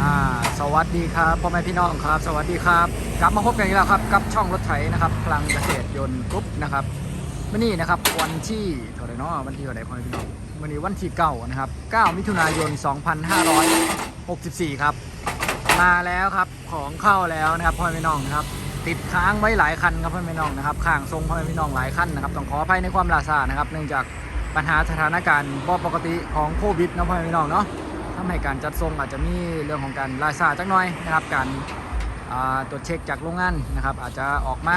อ่าสวัสดีครับพ่อแม่พี่น้องครับ สวัสดีครับ กลับมาพบกันอีกแล้วครับกับช่องรถไถนะครับพลังเกษตรยนต์กรุ๊ปนะครับวันนี้นะครับวันที่เท่าไรเนาะวันที่เท่าไรพ่อแม่พี่น้องวันนี้วันที่เก้านะครับ9มิถุนายน 2564 ครับ มาแล้วครับของเข้าแล้วนะครับพ่อแม่พี่น้องนะครับติดค้างไว้หลายคันครับพ่อแม่พี่น้องนะครับข้างทรงพ่อแม่พี่น้องหลายคันนะครับต้องขออภัยในความล่าช้านะครับเนื่องจากปัญหาสถานการณ์บ่ปกติของโควิดนะพ่อแม่พี่น้องเนาะ ทำให้การจัดส่งอาจจะมีเรื่องของการล่าช้าจักหน่อยนะครับ การตรวจเช็คจากโรงงานนะครับ อาจจะออกมา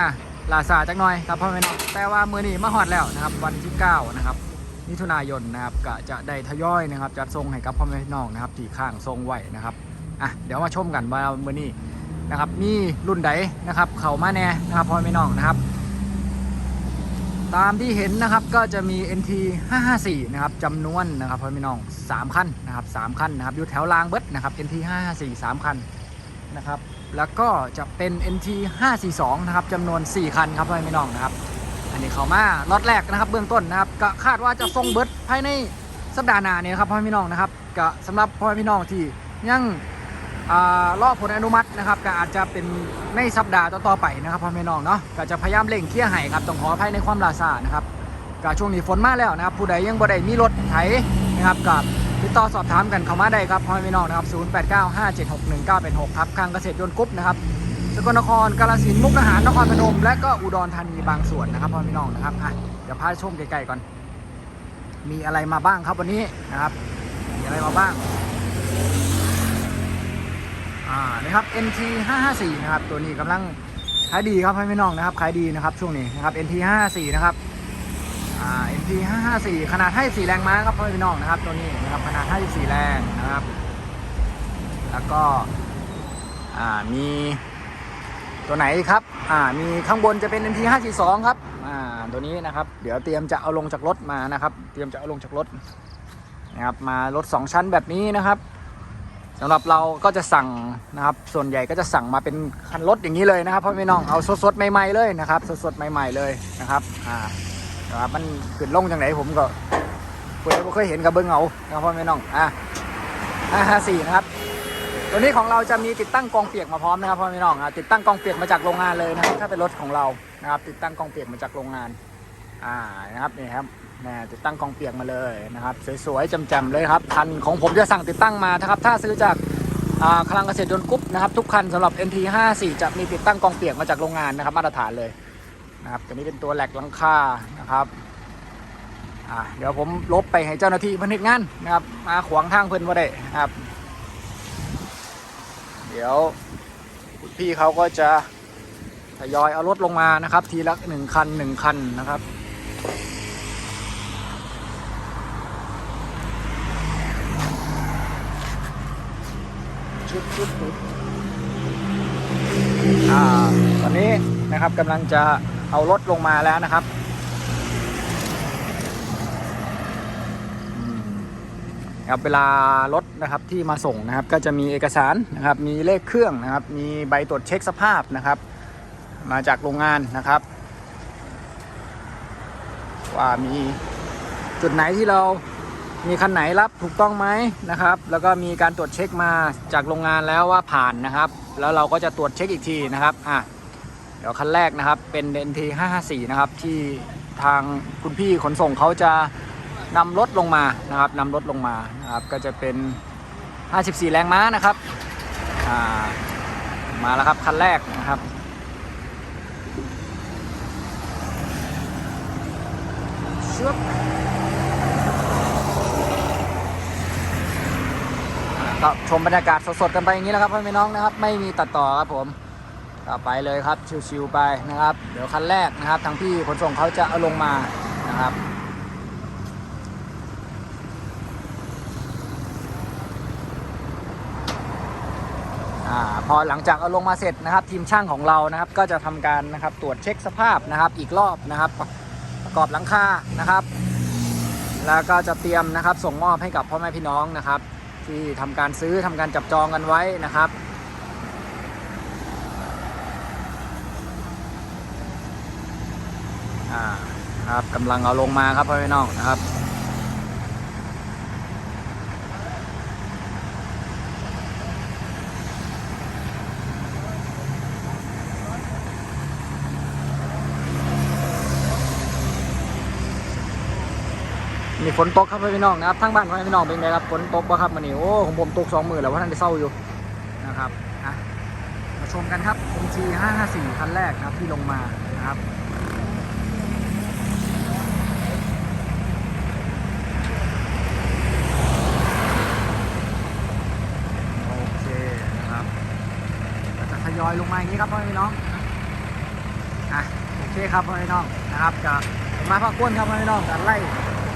ล่าช้าจักหน่อยครับพ่อแม่น้องแต่ว่ามือนี้มาฮอดแล้วนะครับ วันที่ 9 นะครับมิถุนายนนะครับก็จะได้ทยอยนะครับ จัดส่งให้กับพ่อแม่น้องนะครับที่ข้างทรงไว้นะครับอะเดี๋ยวมาชมกันว่ามือนี้นะครับมีรุ่นใดนะครับ เข้ามาแน่นะครับพ่อแม่น้องนะครับ ตามที่เห็นนะครับก็จะมี NT 554 นะครับจำนวนนะครับพ่อพี่น้อง 3 คันนะครับ 3 คันนะครับอยู่แถวรางเบิดนะครับ NT 554 3 คันนะครับ แล้วก็จะเป็น NT 542 นะครับจำนวน 4 คันครับพ่อพี่น้องนะครับ อันนี้เขามาล็อตแรกนะครับ เบื้องต้นนะครับ ก็คาดว่าจะส่งเบิดภายในสัปดาห์หน้านี่ยครับพ่อพี่น้องนะครับก็สำหรับพ่อพี่น้องที่ยัง รอผลอนุมัตินะครับก็อาจจะเป็นในสัปดาห์ต่อๆไปนะครับพ่อพี่น้องเนาะก็จะพยายามเร่งเคลียร์ให้ครับต้องขออภัยในความลาซานะครับก็ช่วงนี้ฝนมาแล้วนะครับผู้ใดยังบ่ได้มีรถไถนะครับกับติดต่อสอบถามกันเข้ามาได้ครับพ่อพี่น้องนะครับ 0895761986 ครับข้างเกษตรยนต์กรุ๊ปนะครับสกลนครกาฬสินธุ์มุกดาหารนครพนม และก็อุดรธานีบางส่วนนะครับพ่อพี่น้องนะครับอะเดี๋ยวพาชมใกล้ๆก่อน มีอะไรมาบ้างครับวันนี้นะครับมีอะไรมาบ้าง อ่านะครับ NT 554นะครับตัวนี้กำลังขายดีครับพ่อพี่น้องนะครับขายดีนะครับช่วงนี้นะครับ NT 554นะครับอ่า NT 554ขนาดให้4แรงม้าครับพ่อพี่น้องนะครับ ตัวนี้นะครับขนาดให้4แรงนะครับ แล้วก็อ่ามีตัวไหนครับอ่ามีข้างบนจะเป็น NT 542ครับอ่าตัวนี้นะครับ เดี๋ยวเตรียมจะเอาลงจากรถมานะครับ เตรียมจะเอาลงจากรถนะครับมารถ 2 ชั้นแบบนี้นะครับ สำหรับเราก็จะสั่งนะครับ ส่วนใหญ่ก็จะสั่งมาเป็นคันรถอย่างนี้เลยนะครับพ่อพี่น้องเอาสดๆใหม่ๆเลยนะครับสดๆใหม่ ๆเลยนะครับอ่านะครับมันขึ้นลงจังไหนผมก็เคยเคยเห็นกับเบิ้งเอานะครับพ่อพี่น้องอ่า554นะครับตัวนี้ของเราจะมีติดตั้งกองเปียกมาพร้อมนะครับพ่อพี่น้องอะติดตั้งกองเปียกมาจากโรงงานเลยนะครับถ้าเป็นรถของเรานะครับติดตั้งกองเปียกมาจากโรงงานอ่านะครับนี่ครับ นะติดตั้งกองเปียกมาเลยนะครับ สวยๆจำๆเลยครับคันของผมจะสั่งติดตั้งมานะครับ ถ้าซื้อจากคลังเกษตรยนต์กุ๊ปนะครับ ทุกคันสำหรับ NT 54 จะมีติดตั้งกองเปียกมาจากโรงงานนะครับ มาตรฐานเลยนะครับตัวนี้เป็นตัวแหลกลังคานะครับเดี๋ยวผมลบไปให้เจ้าหน้าที่พนักงานนะครับ มาขวางทางเพื่อนว่าได้ครับ เดี๋ยวพี่เขาก็จะทยอยเอารถลงมานะครับ ทีละหนึ่งคันหนึ่งคันนะครับ ชุดชุดชุดอ่าตอนนี้นะครับกำลังจะเอารถลงมาแล้วนะครับอืมครับเวลารถนะครับที่มาส่งนะครับ ก็จะมีเอกสารนะครับ มีเลขเครื่องนะครับ มีใบตรวจเช็คสภาพนะครับ มาจากโรงงานนะครับ ว่ามีจุดไหนที่เรา มีคันไหนรับถูกต้องไหมนะครับ แล้วก็มีการตรวจเช็คมาจากโรงงานแล้วว่าผ่านนะครับ แล้วเราก็จะตรวจเช็คอีกทีนะครับอะเดี๋ยวคันแรกนะครับเป็น NT 554นะครับที่ทางคุณพี่ขนส่งเขาจะนำรถลงมานะครับนำรถลงมานะครับก็จะเป็น 54 แรงม้านะครับอ่ามาแล้วครับคันแรกนะครับชึบอ่า ก็ชมบรรยากาศสดๆกันไปอย่างนี้แล้วครับพ่อแม่น้องนะครับ ไม่มีตัดต่อครับผมก็ไปเลยครับชิวๆไปนะครับ เดี๋ยวคันแรกนะครับ ทางพี่ขนส่งเขาจะเอาลงมานะครับอพอหลังจากเอาลงมาเสร็จนะครับ ทีมช่างของเรานะครับ ก็จะทำการนะครับตรวจเช็คสภาพนะครับ อีกรอบนะครับ ประกอบหลังคานะครับ แล้วก็จะเตรียมนะครับ ส่งมอบให้กับพ่อแม่พี่น้องนะครับ ที่ทำการซื้อทำการจับจองกันไว้นะครับอ่าครับกำลังเอาลงมาครับพ่อแม่น้องนะครับ นี่ฝนตกครับพี่น้องนะครับทั้งบ้านพ่อพี่น้องเป็นไงครับฝนตกปะครับมันนี่โอ้ของผมตกสองมือแล้วว่าท่านได้เศร้าอยู่นะครับอะมาชมกันครับ MG 554คันแรกนะครับที่ลงมานะครับโอเคนะครับจะทยอยลงมาอย่างนี้ครับพ่อพี่น้อง อะโอเคครับพ่อพี่น้องนะครับจะมาพักก้นครับพ่อพี่น้องกันไล่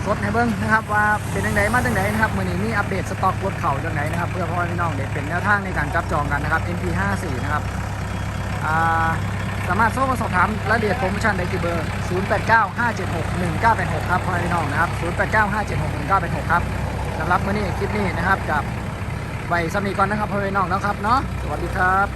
สดให้เบิ้งนะครับว่าเป็นยังไงมาจังไหนนะครับมือนี้มีอัปเดตสต็อกรถเข่าจังไหนนะครับ เพื่อพ่อพี่น้องเด็เป็นแนวทางในการจับจองกันนะครับ MP54 นะครับสามารถโทรมาสอบถามรายละเอียดโปรโมชั่นได้ที่เบอร์ 0895761986 ครับพ่อพี่น้องนะครับ 0895761986 ครับสำหรับมื้อนี้คลิปนี้นะครับกับไว้สำนีก่อนนะครับพ่อพี่น้องนะครับเนาะสวัสดีครับ